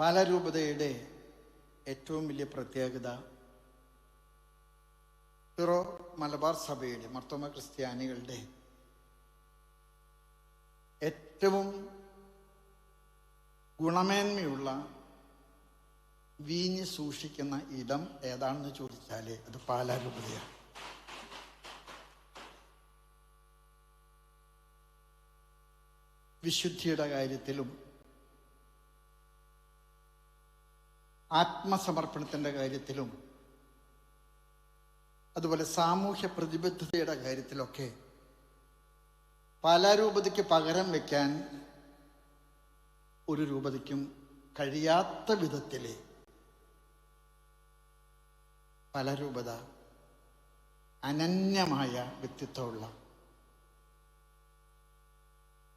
പാലരൂപതയുടെ ഏറ്റവും വലിയ പ്രത്യേകത സിറോ മലബാർ സഭയുടെ മർത്തോമ ക്രിസ്ത്യാനികളുടെ ഏറ്റവും ഗുണമേന്മയുള്ള വീഞ്ഞ് സൂക്ഷിക്കുന്ന ഇടം ഏതാണെന്ന് ചോദിച്ചാൽ അത് പാലാരൂപതയാണ്. വിശുദ്ധിയുടെ കാര്യത്തിലും ആത്മസമർപ്പണത്തിന്റെ കാര്യത്തിലും അതുപോലെ സാമൂഹ്യ പ്രതിബദ്ധതയുടെ കാര്യത്തിലൊക്കെ പാലാരൂപതയ്ക്ക് പകരം വയ്ക്കാൻ ഒരു രൂപതയ്ക്കും കഴിയാത്ത വിധത്തിൽ പലരൂപത അനന്യമായ വ്യക്തിത്വമുള്ള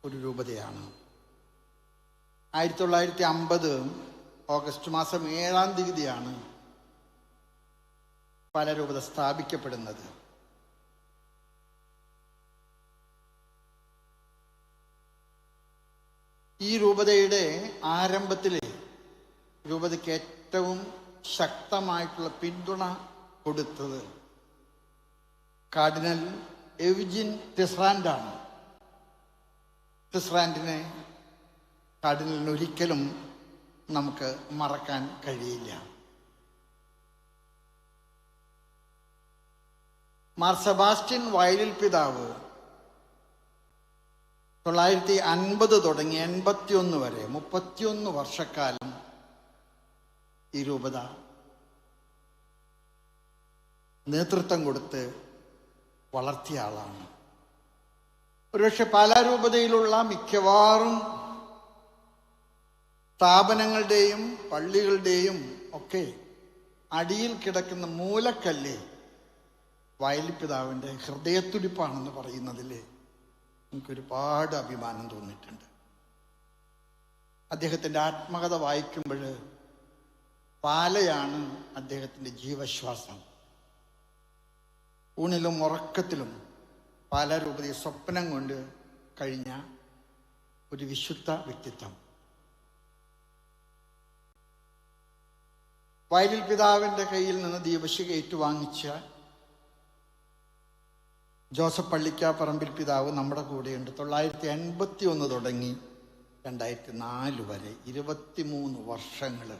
ഒരു രൂപതയാണ്. ആയിരത്തി തൊള്ളായിരത്തി അമ്പത് ഓഗസ്റ്റ് മാസം ഏഴാം തീയതിയാണ് പലരൂപത സ്ഥാപിക്കപ്പെടുന്നത്. ഈ രൂപതയുടെ ആരംഭത്തിൽ രൂപതയ്ക്ക് ഏറ്റവും ശക്തമായിട്ടുള്ള പിന്തുണ കൊടുത്തത് കാർഡിനൽ എവിജിൻ ടെസ്റാൻഡാണ് ടെസ്റാൻഡിനെ കാർഡിനലിന് ഒരിക്കലും നമുക്ക് മറക്കാൻ കഴിയില്ല. മാർ സെബാസ്റ്റ്യൻ വയലിൽ പിതാവ് തൊള്ളായിരത്തി അൻപത് തുടങ്ങി എൺപത്തിയൊന്ന് വരെ മുപ്പത്തിയൊന്ന് വർഷക്കാലം ഈ രൂപത നേതൃത്വം കൊടുത്ത് വളർത്തിയ ആളാണ്. ഒരുപക്ഷെ പാലാരൂപതയിലുള്ള മിക്കവാറും സ്ഥാപനങ്ങളുടെയും പള്ളികളുടെയും ഒക്കെ അടിയിൽ കിടക്കുന്ന മൂലക്കല്ല് വയലിപ്പിതാവിന്റെ ഹൃദയത്തുടിപ്പാണെന്ന് പറയുന്നതിൽ എനിക്കൊരുപാട് അഭിമാനം തോന്നിയിട്ടുണ്ട്. അദ്ദേഹത്തിന്റെ ആത്മകഥ വായിക്കുമ്പോൾ പാലയാണ് അദ്ദേഹത്തിന്റെ ജീവശ്വാസം. ഊണിലും ഉറക്കത്തിലും പാലരൂപതി സ്വപ്നം കൊണ്ട് കഴിഞ്ഞ ഒരു വിശുദ്ധ വ്യക്തിത്വം. വയലിൽ പിതാവിന്റെ കയ്യിൽ നിന്ന് ദീപശിക ഏറ്റുവാങ്ങിച്ച ജോസഫ് പള്ളിക്കാപ്പറമ്പിൽ പിതാവ് നമ്മുടെ കൂടെയുണ്ട്. തൊള്ളായിരത്തി എൺപത്തി ഒന്ന് തുടങ്ങി രണ്ടായിരത്തി നാല് വരെ ഇരുപത്തിമൂന്ന് വർഷങ്ങൾ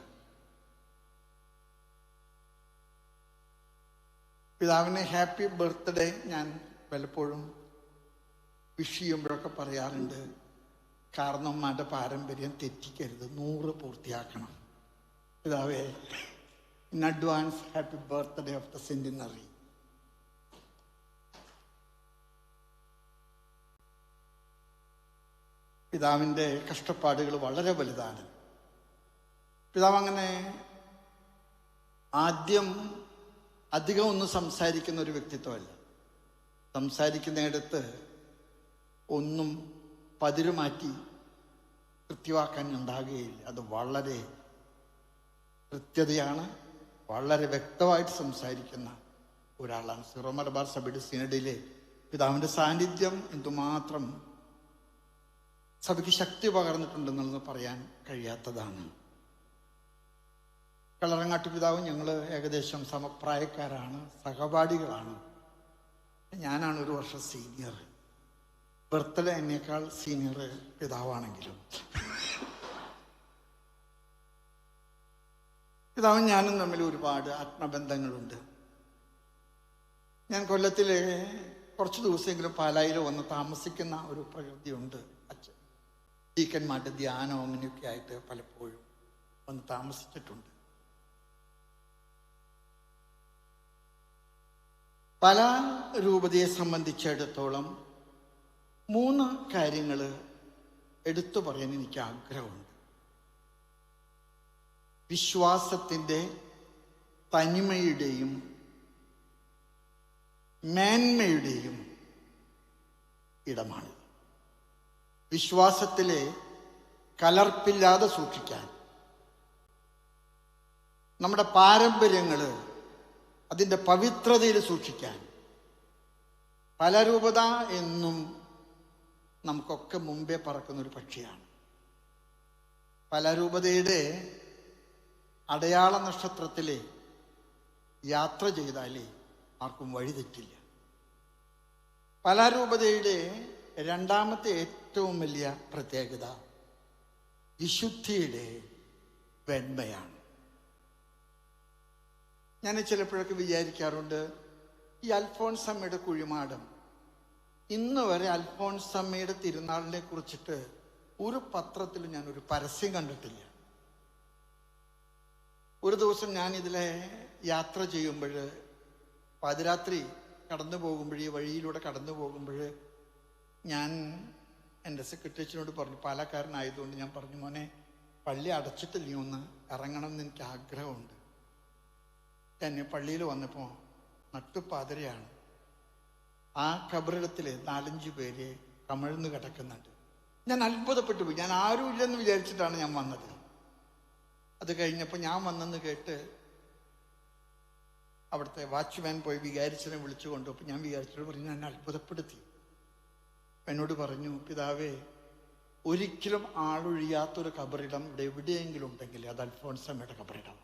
പിതാവിന് ഹാപ്പി ബർത്ത്ഡേ ഞാൻ പലപ്പോഴും വിഷ് ചെയ്യുമ്പോഴൊക്കെ പറയാറുണ്ട്. കാരണവന്മാരുടെ പാരമ്പര്യം തെറ്റിക്കരുത്. നൂറ് പൂർത്തിയാക്കണം. പിതാവേ in advance happy birthday of the centenary പിതാവിന്റെ കഷ്ടപ്പാടുകൾ വളരെ വലുതാണ്. പിതാവ് അങ്ങനെ ആദ്യം അധികം ഒന്നും സംസാരിക്കുന്ന ഒരു വ്യക്തിത്വമല്ല. സംസാരിക്കുന്നിടത്ത് ഒന്നും പതിരുമാറ്റി കൃത്യമാക്കാൻ ഉണ്ടാകുകയില്ല. അത് വളരെ കൃത്യതയാണ്. വളരെ വ്യക്തമായിട്ട് സംസാരിക്കുന്ന ഒരാളാണ്. സിറോ മലബാർ സഭയുടെ സിനഡിലെ പിതാവിന്റെ സാന്നിധ്യം എന്തുമാത്രം സഭയ്ക്ക് ശക്തി പകർന്നിട്ടുണ്ടെന്നുള്ളത് പറയാൻ കഴിയാത്തതാണ്. കളറങ്ങാട്ട് പിതാവ് ഞങ്ങൾ ഏകദേശം സമപ്രായക്കാരാണ് സഹപാഠികളാണ്. ഞാനാണ് ഒരു വർഷം സീനിയർ. ബർത്ത്ഡേ എന്നേക്കാൾ സീനിയർ പിതാവാണെങ്കിലും. പിതാവും ഞാനും തമ്മിൽ ഒരുപാട് ആത്മബന്ധങ്ങളുണ്ട്. ഞാൻ കൊല്ലത്തിലെ കുറച്ച് ദിവസമെങ്കിലും പാലായിൽ വന്ന് താമസിക്കുന്ന ഒരു പ്രകൃതിയുണ്ട്. അച്ഛൻ ഡീക്കന്മാരുടെ ധ്യാനം അങ്ങനെയൊക്കെ ആയിട്ട് പലപ്പോഴും വന്ന് താമസിച്ചിട്ടുണ്ട്. പല രൂപതയെ സംബന്ധിച്ചിടത്തോളം മൂന്ന് കാര്യങ്ങൾ എടുത്തു പറയാൻ എനിക്ക് ആഗ്രഹമുണ്ട് വിശ്വാസത്തിന്റെ തനിമയുടെയും മേന്മയുടെയും ഇടമാണ്. വിശ്വാസത്തിലെ കലർപ്പില്ലാതെ സൂക്ഷിക്കാൻ നമ്മുടെ പാരമ്പര്യങ്ങൾ അതിന്റെ പവിത്രതയിൽ സൂക്ഷിക്കാൻ പലരൂപത എന്നും നമുക്കൊക്കെ മുമ്പേ പറക്കുന്നൊരു പക്ഷിയാണ്. പല രൂപതയുടെ അടയാള നക്ഷത്രത്തിലെ യാത്ര ചെയ്താലേ ആർക്കും വഴി തെറ്റില്ല. പലാരൂപതയുടെ രണ്ടാമത്തെ ഏറ്റവും വലിയ പ്രത്യേകത വിശുദ്ധിയുടെ വെണ്മയാണ്. ഞാൻ ചിലപ്പോഴൊക്കെ വിചാരിക്കാറുണ്ട് ഈ അൽഫോൺസമ്മയുടെ കുഴിമാടം ഇന്ന് വരെ അൽഫോൺസമ്മയുടെ തിരുനാളിനെ കുറിച്ചിട്ട് ഒരു പത്രത്തിൽ ഞാൻ ഒരു പരസ്യം കണ്ടിട്ടില്ല. ഒരു ദിവസം ഞാൻ ഇതിലെ യാത്ര ചെയ്യുമ്പോൾ പാതിരാത്രി കടന്നു പോകുമ്പോൾ ഈ വഴിയിലൂടെ കടന്നു പോകുമ്പോൾ ഞാൻ എന്റെ സെക്രട്ടറിച്ചിനോട് പറഞ്ഞു പാലക്കാരനായതുകൊണ്ട് ഞാൻ പറഞ്ഞു മോനെ പള്ളി അടച്ചിട്ടില്ല ഒന്ന് ഇറങ്ങണം എന്ന് എനിക്ക് ആഗ്രഹമുണ്ട്. എന്നെ പള്ളിയിൽ വന്നപ്പോൾ നട്ടുപാതിരയാണ് ആ കബറിടത്തിൽ നാലഞ്ച് പേര് കമിഴ്ന്ന് കിടക്കുന്നുണ്ട്. ഞാൻ അത്ഭുതപ്പെട്ടു പോയി. ഞാൻ ആരുമില്ലെന്ന് വിചാരിച്ചിട്ടാണ് ഞാൻ വന്നത്. അത് കഴിഞ്ഞപ്പോൾ ഞാൻ വന്നെന്ന് കേട്ട് അവിടുത്തെ വാച്ച്മാൻ പോയി വികാരിച്ചനെ വിളിച്ചു കൊണ്ടുപോയി. ഞാൻ വികാരിച്ചോട് പറഞ്ഞു ഞാൻ അത്ഭുതപ്പെടുത്തി. എന്നോട് പറഞ്ഞു പിതാവേ ഒരിക്കലും ആളൊഴിയാത്തൊരു കബറിടം ഇവിടെ എവിടെയെങ്കിലും ഉണ്ടെങ്കിൽ അത് അൽഫോൺസമ്മയുടെ കബറിടമാണ്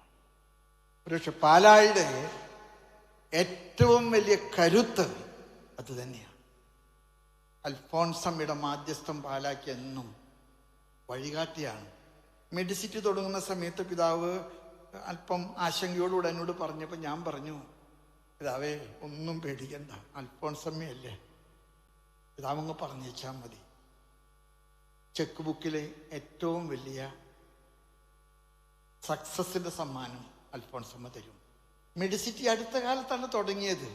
പക്ഷെ പാലായുടെ ഏറ്റവും വലിയ കരുത്ത് അത് തന്നെയാണ്. അൽഫോൺസമ്മയുടെ മാധ്യസ്ഥം പാലാക്കി എന്നും വഴികാട്ടിയാണ്. മെഡിസിറ്റി തുടങ്ങുന്ന സമയത്ത് പിതാവ് അല്പം ആശങ്കയോടുകൂടെ എന്നോട് പറഞ്ഞപ്പോൾ ഞാൻ പറഞ്ഞു പിതാവേ ഒന്നും പേടിക്കണ്ട. അൽഫോൺസമ്മയല്ലേ. പിതാവങ്ങ് പറഞ്ഞേച്ചാൽ മതി. ചെക്ക് ബുക്കിലെ ഏറ്റവും വലിയ സക്സസിന്റെ സമ്മാനം അൽഫോൺസമ്മ തരും. മെഡിസിറ്റി അടുത്ത കാലത്താണ് തുടങ്ങിയത്.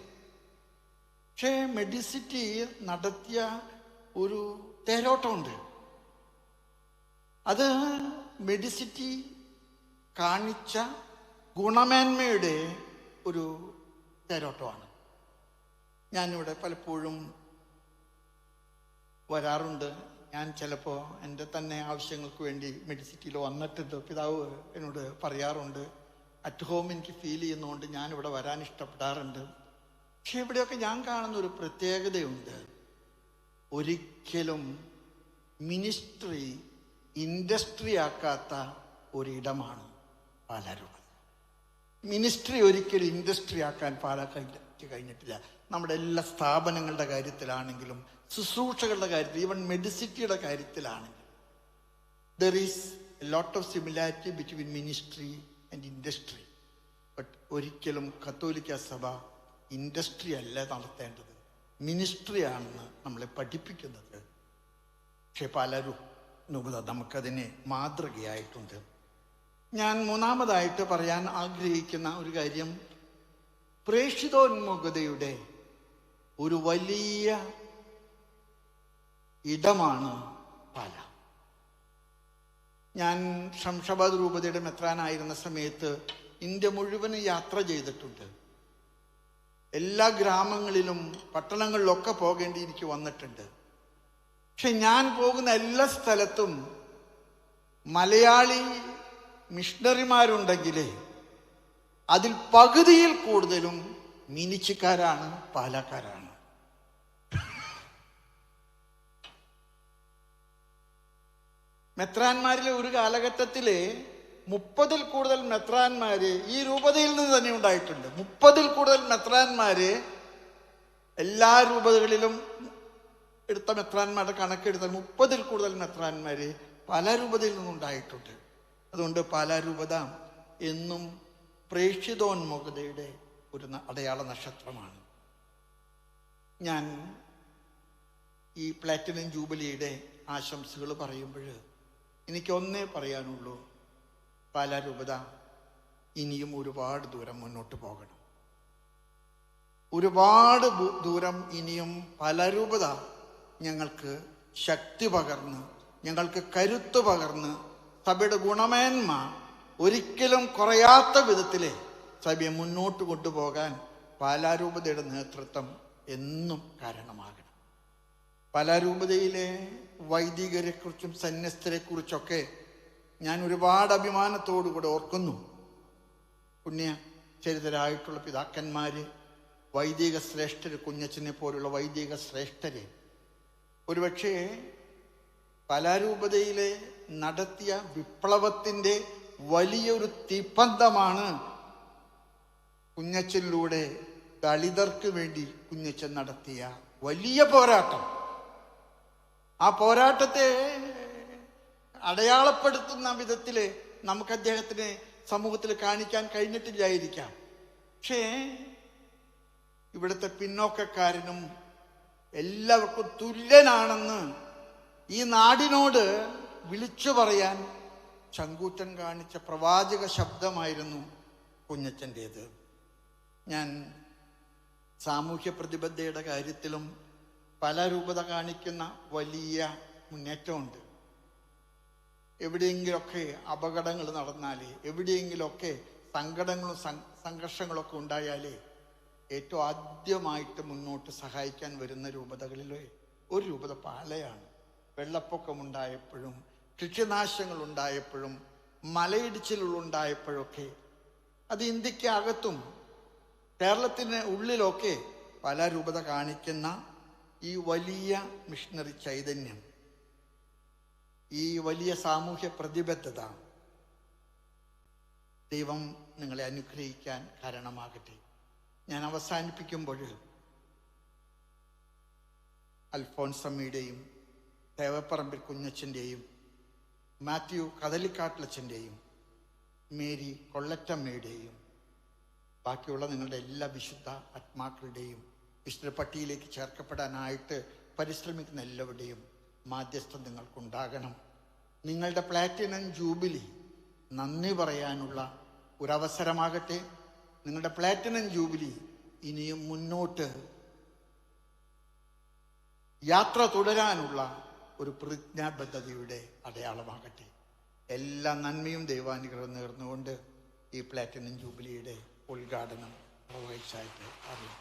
പക്ഷേ മെഡിസിറ്റി നടത്തിയ ഒരു തേരോട്ടമുണ്ട്. അത് മെഡിസിറ്റി കാണിച്ച ഗുണമേന്മയുടെ ഒരു തേരോട്ടമാണ്. ഞാനിവിടെ പലപ്പോഴും വരാറുണ്ട്. ഞാൻ ചിലപ്പോൾ എന്റെ തന്നെ ആവശ്യങ്ങൾക്ക് വേണ്ടി മെഡിസിറ്റിയിൽ വന്നിട്ടുണ്ട് പിതാവ് എന്നോട് പറയാറുണ്ട്. അറ്റ് ഹോം എനിക്ക് ഫീൽ ചെയ്യുന്നതുകൊണ്ട് ഞാൻ ഇവിടെ വരാൻ ഇഷ്ടപ്പെടാറുണ്ട്. പക്ഷെ ഇവിടെയൊക്കെ ഞാൻ കാണുന്ന ഒരു പ്രത്യേകതയുണ്ട്. ഒരിക്കലും മിനിസ്ട്രി ഇൻഡസ്ട്രി ആക്കാത്ത ഒരിടമാണ് പാലാരൂപം മിനിസ്ട്രി ഒരിക്കലും ഇൻഡസ്ട്രി ആക്കാൻ പാലാക്കായിട്ട് കഴിഞ്ഞിട്ടില്ല. നമ്മുടെ എല്ലാ സ്ഥാപനങ്ങളുടെ കാര്യത്തിലാണെങ്കിലും ശുശ്രൂഷകളുടെ കാര്യത്തിൽ ഈവൻ മെഡിസിറ്റിയുടെ കാര്യത്തിലാണെങ്കിലും there is lot of similarity between ministry and industry but ഒരിക്കലും കത്തോലിക്ക സഭ ഇൻഡസ്ട്രി അല്ല നടത്തേണ്ടത്. മിനിസ്ട്രിയാണെന്ന് നമ്മളെ പഠിപ്പിക്കുന്നത്. പക്ഷെ പലരും നുപത നമുക്കതിനെ മാതൃകയായിട്ടുണ്ട്. ഞാൻ മൂന്നാമതായിട്ട് പറയാൻ ആഗ്രഹിക്കുന്ന ഒരു കാര്യം പ്രേക്ഷിതോന്മുഖതയുടെ ഒരു വലിയ ഇടമാണ് പാല. ഞാൻ ശംഷാബാദ് രൂപതയുടെ മെത്രാനായിരുന്ന സമയത്ത് ഇന്ത്യ മുഴുവനും യാത്ര ചെയ്തിട്ടുണ്ട്. എല്ലാ ഗ്രാമങ്ങളിലും പട്ടണങ്ങളിലൊക്കെ പോകേണ്ടി എനിക്ക് വന്നിട്ടുണ്ട്. പക്ഷെ ഞാൻ പോകുന്ന എല്ലാ സ്ഥലത്തും മലയാളി മിഷണറിമാരുണ്ടെങ്കിലേ അതിൽ പകുതിയിൽ കൂടുതലും മിനിച്ചുകാരാണ് പാലക്കാരാണ്. മെത്രാന്മാരിലെ ഒരു കാലഘട്ടത്തിലെ മുപ്പതിൽ കൂടുതൽ മെത്രാന്മാര് ഈ രൂപതയിൽ നിന്ന് തന്നെ ഉണ്ടായിട്ടുണ്ട്. മുപ്പതിൽ കൂടുതൽ മെത്രാന്മാര് എല്ലാ രൂപതകളിലും എടുത്ത മെത്രാന്മാരുടെ കണക്കെടുത്താൽ മുപ്പതിൽ കൂടുതൽ മെത്രാന്മാര് പല രൂപതയിൽ നിന്നുണ്ടായിട്ടുണ്ട്. അതുകൊണ്ട് പല രൂപത എന്നും പ്രേക്ഷിതോന്മുഖതയുടെ ഒരു അടയാള നക്ഷത്രമാണ്. ഞാൻ ഈ പ്ലാറ്റിനം ജൂബിലിയുടെ ആശംസകൾ പറയുമ്പോൾ എനിക്കൊന്നേ പറയാനുള്ളൂ. പല രൂപത ഇനിയും ഒരുപാട് ദൂരം മുന്നോട്ട് പോകണം. ഒരുപാട് ദൂരം ഇനിയും പലരൂപത ഞങ്ങൾക്ക് ശക്തി പകർന്ന് ഞങ്ങൾക്ക് കരുത്ത് പകർന്ന് സഭയുടെ ഗുണമേന്മ ഒരിക്കലും കുറയാത്ത വിധത്തിലെ സഭയെ മുന്നോട്ട് കൊണ്ടുപോകാൻ പാലാരൂപതയുടെ നേതൃത്വം എന്നും കാരണമാകണം. പലാരൂപതയിലെ വൈദികരെക്കുറിച്ചും സന്യസ്തരെക്കുറിച്ചൊക്കെ ഞാൻ ഒരുപാട് അഭിമാനത്തോടുകൂടെ ഓർക്കുന്നു. പുണ്യ ചരിതരായിട്ടുള്ള പിതാക്കന്മാര് വൈദിക ശ്രേഷ്ഠര് കുഞ്ഞച്ചനെ പോലുള്ള വൈദിക ശ്രേഷ്ഠര് ഒരുപക്ഷെ കലാരൂപതയിലെ നടത്തിയ വിപ്ലവത്തിന്റെ വലിയൊരു തിപ്പന്തമാണ് കുഞ്ഞച്ചനിലൂടെ ദളിതർക്ക് വേണ്ടി കുഞ്ഞച്ചൻ നടത്തിയ വലിയ പോരാട്ടം. ആ പോരാട്ടത്തെ അടയാളപ്പെടുത്തുന്ന വിധത്തിൽ നമുക്ക് അദ്ദേഹത്തിന് സമൂഹത്തിൽ കാണിക്കാൻ കഴിഞ്ഞിട്ടില്ലായിരിക്കാം. പക്ഷേ ഇവിടുത്തെ പിന്നോക്കക്കാരനും എല്ലാവർക്കും തുല്യനാണെന്ന് ഈ നാടിനോട് വിളിച്ചു പറയാൻ ചങ്കൂറ്റൻ കാണിച്ച പ്രവാചക ശബ്ദമായിരുന്നു കുഞ്ഞച്ചന്റേത്. ഞാൻ സാമൂഹ്യ പ്രതിബദ്ധതയുടെ കാര്യത്തിലും പല രൂപത കാണിക്കുന്ന വലിയ മുന്നേറ്റമുണ്ട്. എവിടെയെങ്കിലൊക്കെ അപകടങ്ങൾ നടന്നാലേ എവിടെയെങ്കിലൊക്കെ സങ്കടങ്ങളും സംഘർഷങ്ങളൊക്കെ ഉണ്ടായാൽ ഏറ്റവും ആദ്യമായിട്ട് മുന്നോട്ട് സഹായിക്കാൻ വരുന്ന രൂപതകളിൽ ഒരു രൂപത പാലയാണ് വെള്ളപ്പൊക്കമുണ്ടായപ്പോഴും കൃഷിനാശങ്ങൾ ഉണ്ടായപ്പോഴും മലയിടിച്ചിലുണ്ടായപ്പോഴൊക്കെ അത് ഇന്ത്യയ്ക്ക് അകത്തും കേരളത്തിന് ഉള്ളിലൊക്കെ പല രൂപത കാണിക്കുന്ന ഈ വലിയ മിഷണറി ചൈതന്യം ഈ വലിയ സാമൂഹ്യ പ്രതിബദ്ധത ദൈവം നിങ്ങളെ അനുഗ്രഹിക്കാൻ കാരണമാകട്ടെ. ഞാൻ അവസാനിപ്പിക്കുമ്പോൾ അൽഫോൺസമ്മിയുടെയും തേവപ്പറമ്പിൽ കുഞ്ഞച്ചന്റെയും മാത്യു കദലിക്കാട്ടിലച്ചന്റെയും മേരി കൊള്ളറ്റമ്മയുടെയും ബാക്കിയുള്ള നിങ്ങളുടെ എല്ലാ വിശുദ്ധ ആത്മാക്കളുടെയും വിശുദ്ധ പട്ടിയിലേക്ക് ചേർക്കപ്പെടാനായിട്ട് പരിശ്രമിക്കുന്ന എല്ലാവരുടെയും മാധ്യസ്ഥം നിങ്ങൾക്കുണ്ടാകണം. നിങ്ങളുടെ പ്ലാറ്റിനം ജൂബിലി നന്ദി പറയാനുള്ള ഒരവസരമാകട്ടെ. നിങ്ങളുടെ പ്ലാറ്റിനം ജൂബിലി ഇനിയും മുന്നോട്ട് യാത്ര തുടരാനുള്ള ഒരു പ്രതിജ്ഞാബദ്ധതയുടെ അടയാളമാകട്ടെ. എല്ലാ നന്മയും ദൈവാനുഗ്രഹം നേർന്നുകൊണ്ട് ഈ പ്ലാറ്റിനം ജൂബിലിയുടെ ഉദ്ഘാടനം നിർവഹിച്ചായിട്ട് അറിയാം.